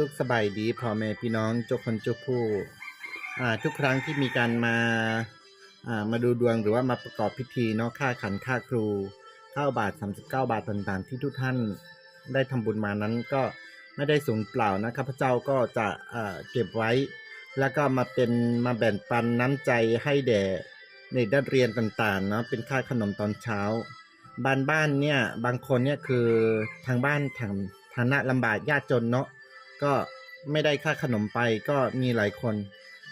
สุขสบายดีพ่อแม่พี่น้องเจ้าคนเจ้าผู้ทุกครั้งที่มีการมาามาดูดวงหรือว่ามาประกอบพิธีเนาะค่าขันค่าครูข้าวบาท 39 บาทต่างๆ ที่ทุกท่านได้ทำบุญมานั้นก็ไม่ได้สูญเปล่านะข้าพเจ้าก็จะเก็บไว้ แล้วก็มาเป็นมาแบ่งปันน้ำใจให้แด่เด็กนักเรียนต่างๆเนาะเป็นค่าขนมตอนเช้า บ้านบ้านเนี่ยบางคนเนี่ยคือทางบ้านทางฐานะลำบากยากจนเนาะ ก็ไม่ได้ค่าขนมไปก็มีหลายคน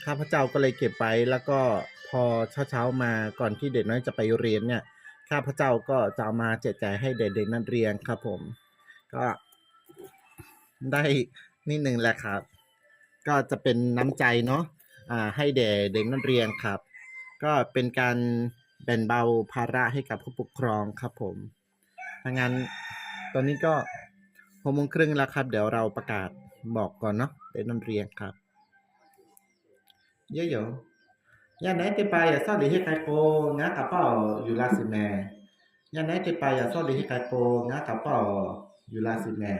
ข้าพเจ้าก็เลยเก็บไว้แล้วก็พอเช้าเช้าๆมาก่อนที่เด็กน้อยจะไปเรียนเนี่ยข้าพเจ้าก็จะามาแจกจ่ายให้เด็กๆนักเรียนครับผม ก็ได้นิดหนึ่งแหละครับ ก็จะเป็นน้ำใจเนาะอ่าให้แด่เด็กนักเรียนครับ ก็เป็นการแบ่งเบาภาระให้กับผู้ปกครองครับผมถ้างั้นตอนนี้ก็หกโมงครึ่งแล้วครับ เดี๋ยวเราประกาศ บอกก่อนเนาะเด็กนักเรียนครับเยอะอยู่ยานไหนจะไปอย่าซ่อนหรือให้ไกโปงากระเป๋าอยู่ลาสิแม่ยานไหนจะไปอย่าซ่อนหรือให้ไกโปงากระเป๋าอยู่ลาสิแม่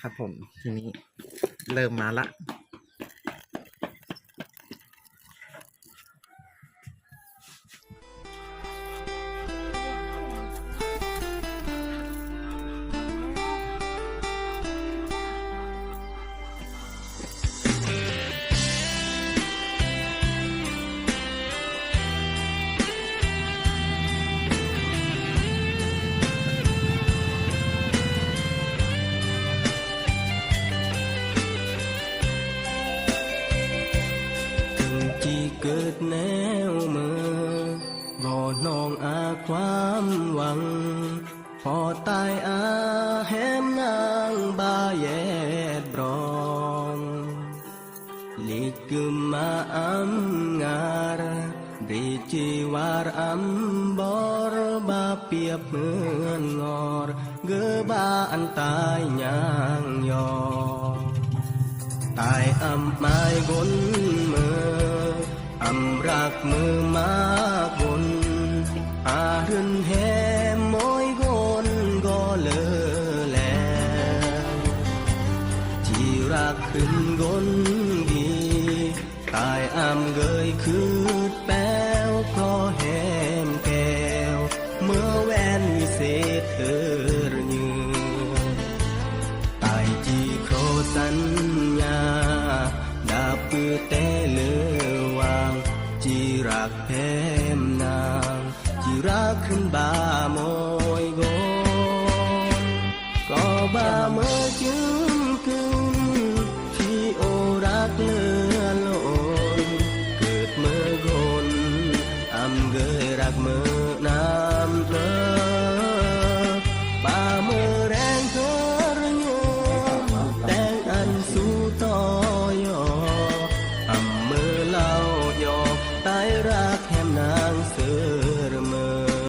ครับผมทีนี้เริ่มมาละ แนวมือบ่น้องอาความหวัง พอตายอาแหมนางบาแยดบรองลิกึมมาอัมงารดีจีวารอัมบอรบาเปียบเหมือนงอรเกอบาอันตายยางยอตายอำไม้กนำรักมือมากนอารึนแหมมอยกนก็เลอแลที่รักขึ้นกนดีตายอำเกยคือแป้วเพราะแหมแก้วเมื่อแวนวิเศษเธอยืนตายจีโครสัญญาดาปือแต่เลือวาง รักเพมนางจีรัก